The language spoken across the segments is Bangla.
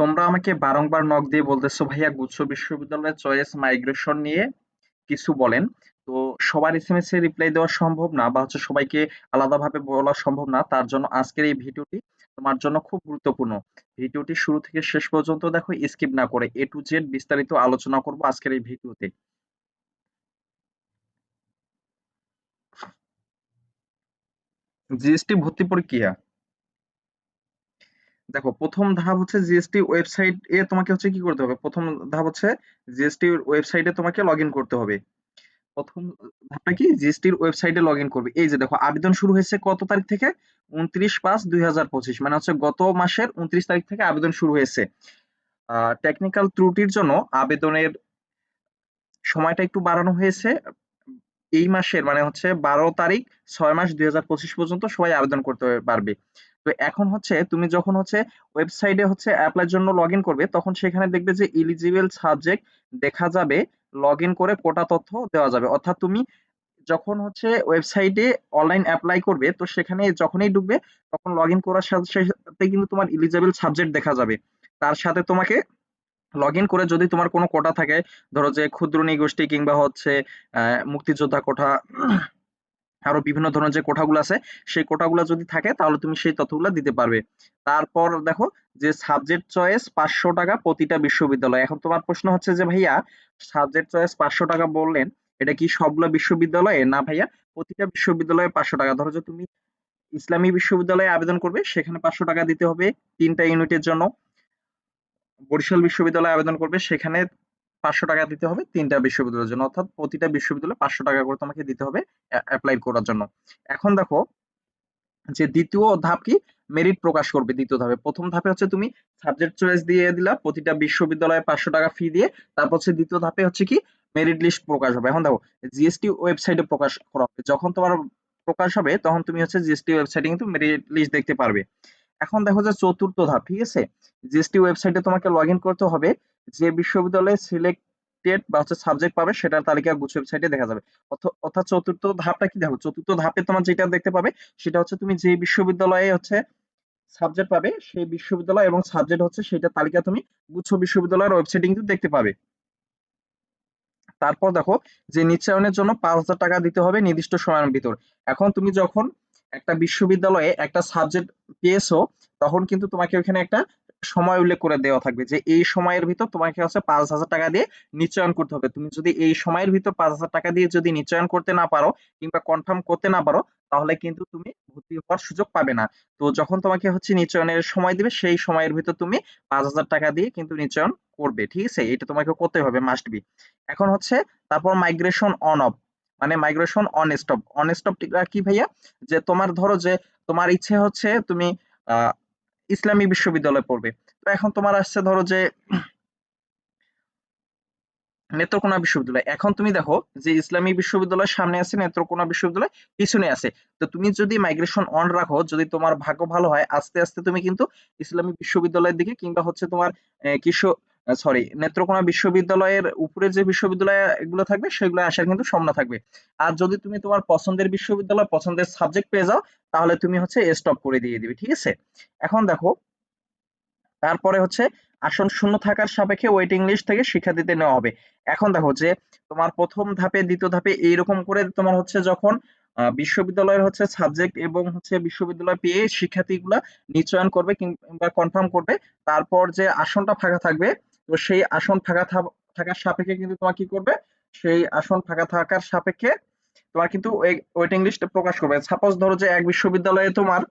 তোমরা আমাকে বারংবার নক দিয়ে বলতেছো, ভাইয়া, গুচ্ছ বিশ্ববিদ্যালয়ের চয়েস মাইগ্রেশন নিয়ে কিছু বলেন। তো সবার এসএমএস এ রিপ্লাই দেওয়া সম্ভব না বা হচ্ছে সবাইকে আলাদাভাবে বলা সম্ভব না। তার জন্য আজকের এই ভিডিওটি তোমার জন্য খুব গুরুত্বপূর্ণ। ভিডিওটি শুরু থেকে শেষ পর্যন্ত দেখো স্কিপ না করে এ টু জেড বিস্তারিত আলোচনা করব আজকের এই ভিডিওতে। জিএসটি ভর্তি প্রক্রিয়া দেখো, প্রথম ধাপ হচ্ছে জিএসটি ওয়েবসাইট এ তোমাকে হচ্ছে কি করতে হবে? প্রথম ধাপ হচ্ছে জিএসটি ওয়েবসাইটে তোমাকে লগ করতে হবে। প্রথম ধাপটা কি? জিএসটির ওয়েবসাইটে লগ করবে। এই যে দেখো, আবেদন শুরু হয়েছে কত তারিখ থেকে? উনত্রিশ পাঁচ দুই মানে হচ্ছে গত মাসের উনত্রিশ তারিখ থেকে আবেদন শুরু হয়েছে। টেকনিক্যাল ত্রুটির জন্য আবেদনের সময়টা একটু বাড়ানো হয়েছে। এই মাসের মানে হচ্ছে বারো তারিখ ছয় মাস দুই হাজার পঁচিশ পর্যন্ত সবাই আবেদন করতে পারবে। তো এখন হচ্ছে তুমি যখন হচ্ছে ওয়েবসাইটে হচ্ছে অ্যাপ্লাইয়ের জন্য লগ করবে, তখন সেখানে দেখবে যে ইলিজিবল সাবজেক্ট দেখা যাবে লগ করে কোটা তথ্য দেওয়া যাবে। অর্থাৎ তুমি যখন হচ্ছে ওয়েবসাইটে অনলাইন অ্যাপ্লাই করবে, তো সেখানে যখনই ঢুকবে, তখন লগ করার সাথে সাথে কিন্তু তোমার ইলিজিবল সাবজেক্ট দেখা যাবে। তার সাথে তোমাকে লগ ইন করে যদি তোমার কোনো কোটা থাকে, ধরো যে ক্ষুদ্র নিগোষ্ঠী কিংবা হচ্ছে মুক্তিযোদ্ধা কোটা আরও বিভিন্ন ধরনের যে কোঠাগুলো আছে, সেই কোঠাগুলো যদি থাকে, তাহলে তুমি সেই তথ্যগুলো দিতে পারবে। তারপর দেখো যে সাবজেক্ট চয়েস পাঁচশো টাকা প্রতিটা বিশ্ববিদ্যালয়। এখন তোমার প্রশ্ন হচ্ছে যে, ভাইয়া সাবজেক্ট চয়েস পাঁচশো টাকা বললেন, এটা কি সবগুলো বিশ্ববিদ্যালয়ে? না ভাইয়া, প্রতিটা বিশ্ববিদ্যালয়ে পাঁচশো টাকা। ধরো যে তুমি ইসলামী বিশ্ববিদ্যালয়ে আবেদন করবে, সেখানে পাঁচশো টাকা দিতে হবে তিনটা ইউনিটের জন্য। বরিশাল বিশ্ববিদ্যালয়ে আবেদন করবে, সেখানে পাঁচশো টাকা দিতে হবে তিনটা বিশ্ববিদ্যালয়ের জন্য, অর্থাৎ প্রতিটা বিশ্ববিদ্যালয়ে পাঁচশো টাকা করে তোমাকে দিতে হবে অ্যাপ্লাই করার জন্য। এখন দেখো, যে দ্বিতীয় ধাপ কি? মেরিট প্রকাশ করবে দ্বিতীয় ধাপে। প্রথম ধাপে হচ্ছে তুমি সাবজেক্ট চয়েস দিয়ে দিলা, প্রতিটা বিশ্ববিদ্যালয়ে পাঁচশো টাকা ফি দিয়ে, তারপর হচ্ছে দ্বিতীয় ধাপে হচ্ছে কি? মেরিট লিস্ট প্রকাশ হবে। এখন দেখো জিএসটি ওয়েবসাইটে প্রকাশ করা হবে। যখন তোমার প্রকাশ হবে, তখন তুমি হচ্ছে জিএসটি ওয়েবসাইটে কিন্তু মেরিট লিস্ট দেখতে পারবে। এখন দেখো যে চতুর্থ ধাপ, ঠিক আছে? জিএসটি ওয়েবসাইটে তোমাকে লগ করতে হবে। যে বিশ্ববিদ্যালয়ে সিলেক্টেড বা হচ্ছে সাবজেক্ট পাবে, সেটার তালিকা গুছ ওয়েবসাইটে দেখা যাবে। অর্থাৎ চতুর্থ ধাপটা কি দেখো? চতুর্থ ধাপে তোমার যেটা দেখতে পাবে, সেটা হচ্ছে তুমি যে বিশ্ববিদ্যালয়ে হচ্ছে সাবজেক্ট পাবে, সেই বিশ্ববিদ্যালয় এবং সাবজেক্ট হচ্ছে সেটা তালিকা তুমি গুচ্ছ বিশ্ববিদ্যালয়ের ওয়েবসাইটে কিন্তু দেখতে পাবে। তারপর দেখো যে নিশ্চয়নের জন্য পাঁচ হাজার টাকা দিতে হবে নির্দিষ্ট সময়ের ভিতর। এখন তুমি যখন একটা বিশ্ববিদ্যালয়ে একটা সাবজেক্ট পেয়েছ, তখন কিন্তু তোমাকে ওখানে একটা সময় উল্লেখ করে দেওয়া থাকবে যে এই সময়ের ভিতর তোমাকে হচ্ছে পাঁচ হাজার টাকা দিয়ে নিশ্চয়ন করতে হবে। তুমি যদি এই সময়ের ভিতর পাঁচ হাজার টাকা দিয়ে যদি নিশ্চয়ন করতে না পারো কিংবা কনফার্ম করতে না পারো, তাহলে কিন্তু তুমি ভর্তি হওয়ার সুযোগ পাবে না। তো যখন তোমাকে হচ্ছে নিশ্চয়নের সময় দিবে, সেই সময়ের ভিতর তুমি পাঁচ হাজার টাকা দিয়ে কিন্তু নিশ্চয়ন করবে, ঠিক আছে? এটা তোমাকে করতে হবে মাস্ট বি এখন হচ্ছে তারপর মাইগ্রেশন অন অফ মানে migration on stop on stop কি ভাইয়া? যে তোমার ধরো যে তোমার ইচ্ছে হচ্ছে তুমি ইসলামী বিশ্ববিদ্যালয়ে পড়বে। তো এখন তোমার আসছে ধরো যে নেত্রকোনা বিশ্ববিদ্যালয়। এখন তুমি দেখো যে ইসলামী বিশ্ববিদ্যালয় সামনে আছে, নেত্রকোনা বিশ্ববিদ্যালয় পিছনে আছে। তো তুমি যদি মাইগ্রেশন অন রাখো, যদি তোমার ভাগ্য ভালো হয়, আস্তে আস্তে তুমি কিন্তু ইসলামী বিশ্ববিদ্যালয়ের দিকে কিংবা হচ্ছে তোমার কিশোর সরি নেত্রকোনা বিশ্ববিদ্যালয়ের উপরে যে বিশ্ববিদ্যালয় এগুলো থাকবে, সেগুলো আসার কিন্তু সম্ভাবনা থাকবে। আর যদি তুমি তোমার পছন্দের বিশ্ববিদ্যালয়, পছন্দের সাবজেক্ট পেয়ে যাও, তাহলে তুমি হচ্ছে স্টপ করে দিয়ে দিবে, ঠিক আছে? এখন দেখো, তারপরে হচ্ছে আসন শূন্য থাকার সাপেক্ষে ওয়েটিং লিস্ট থেকে শিক্ষার্থীদের নেওয়া হবে। এখন দেখো যে তোমার প্রথম ধাপে, দ্বিতীয় ধাপে এইরকম করে তোমার হচ্ছে যখন বিশ্ববিদ্যালয়ের হচ্ছে সাবজেক্ট এবং হচ্ছে বিশ্ববিদ্যালয় পেয়ে শিক্ষার্থীগুলা নিশ্চয়ন করবে কিংবা কনফার্ম করবে, তারপর যে আসনটা ফাঁকা থাকবে তো সেই আসন ফাঁকা থাকার সাপেক্ষে কিন্তু তোমার কি করবে? সেই আসন ফাঁকা থাকার সাপেক্ষে তোমার কিন্তু ওয়েটিং লিস্ট প্রকাশ করবে। সাপোজ ধরো যে এক বিশ্ববিদ্যালয়ে তোমার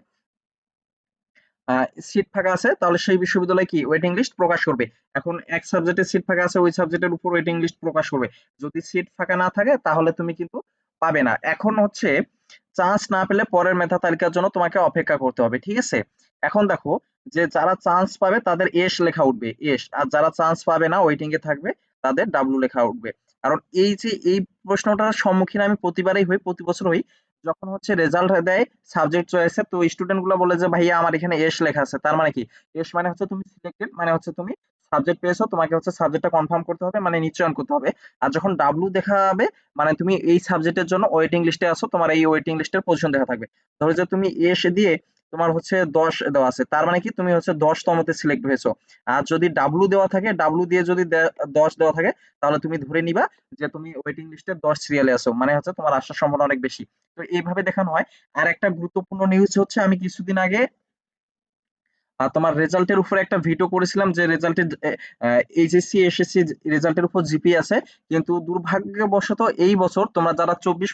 সিট ফাঁকা আছে, তাহলে সেই বিশ্ববিদ্যালয়ে কি? ওয়েটিং লিস্ট প্রকাশ করবে। এখন এক সাবজেক্টের সিট ফাঁকা আছে, ওই সাবজেক্টের উপর ওয়েটিং লিস্ট প্রকাশ করবে। যদি সিট ফাঁকা না থাকে, তাহলে তুমি কিন্তু পাবে না। এখন হচ্ছে চান্স না পেলে পরের মেধা তালিকার জন্য তোমাকে অপেক্ষা করতে হবে, ঠিক আছে? এখন দেখো যে যারা চান্স পাবে তাদের এস লেখা উঠবে এস আর যারা চান্স পাবে না ওয়েটিং এ থাকবে তাদের ডাব্লু লেখা উঠবে। কারণ এই যে, এই প্রশ্নটার সম্মুখীন আমি প্রতিবারই হই, প্রতি বছর হই, যখন হচ্ছে রেজাল্ট দেয় সাবজেক্ট চয়েসে তো স্টুডেন্টগুলো বলে যে, ভাইয়া, আমার এখানে এস লেখা আছে। তার মানে কি? এস মানে হচ্ছে তুমি সিলেক্টেড মানে হচ্ছে তুমি সাবজেক্ট পেয়েছ, তোমাকে হচ্ছে সাবজেক্টটা কনফার্ম করতে হবে মানে নিশ্চয়ন করতে হবে। আর যখন ডাব্লু দেখা হবে মানে তুমি এই সাবজেক্টের জন্য ওয়েটিং লিস্টে আসো তোমার এই ওয়েটিং লিস্টের পজিশন দেখা থাকবে। ধরো যে তুমি এস দিয়ে তোমার হচ্ছে দশ দেওয়া আছে। তার মানে কি? তুমি হচ্ছে দশ তমতে সিলেক্ট হয়েছো। আর যদি ডাব্লু দেওয়া থাকে ডাব্লু দিয়ে যদি দশ দেওয়া থাকে, তাহলে তুমি ধরে নিবা যে তুমি ওয়েটিং লিস্টে দশ সিরিয়ালে আছো। মানে হচ্ছে তোমার আসার সম্ভাবনা অনেক বেশি। তো এইভাবে দেখানো হয়। আর একটা গুরুত্বপূর্ণ নিউজ হচ্ছে, আমি কিছুদিন আগে তোমার রেজাল্টের উপরে একটা ভিডিও করেছিলাম যে রেজাল্টের এইচএসসি এসএসসি রেজাল্টের উপর জিপি আছে। কিন্তু দুর্ভাগ্যবশত এই বছর তোমরা যারা চব্বিশ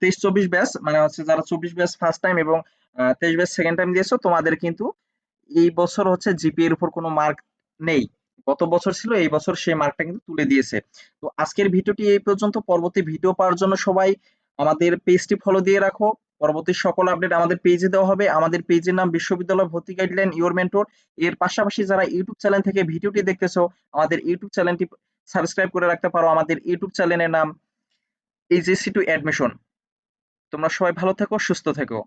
তেইশ চব্বিশ ব্যাচ মানে হচ্ছে যারা চব্বিশ ব্যাচ ফার্স্ট টাইম এবং তেইশ ব্যাচ সেকেন্ড টাইম দিয়েছ, তোমাদের কিন্তু এই বছর হচ্ছে জিপি এর উপর কোনো মার্ক নেই। গত বছর ছিল, এই বছর সেই মার্কটা কিন্তু তুলে দিয়েছে। তো আজকের ভিডিওটি এই পর্যন্ত। পরবর্তী ভিডিও পাওয়ার জন্য সবাই আমাদের পেজটি ফলো দিয়ে রাখো। পরবর্তী সকল আপডেট আমাদের পেজে দেওয়া হবে। আমাদের পেজের নাম বিশ্ববিদ্যালয় ভর্তি গাইডলাইন ইউর মেন্টর এর পাশাপাশি যারা ইউটিউব চ্যানেল থেকে ভিডিওটি দেখতেছো, আমাদের ইউটিউব চ্যানেলটি সাবস্ক্রাইব করে রাখতে পারো। আমাদের ইউটিউব চ্যানেলের নাম এইচএসসি টু অ্যাডমিশন তোমরা সবাই ভালো থেকো, সুস্থ থেকো।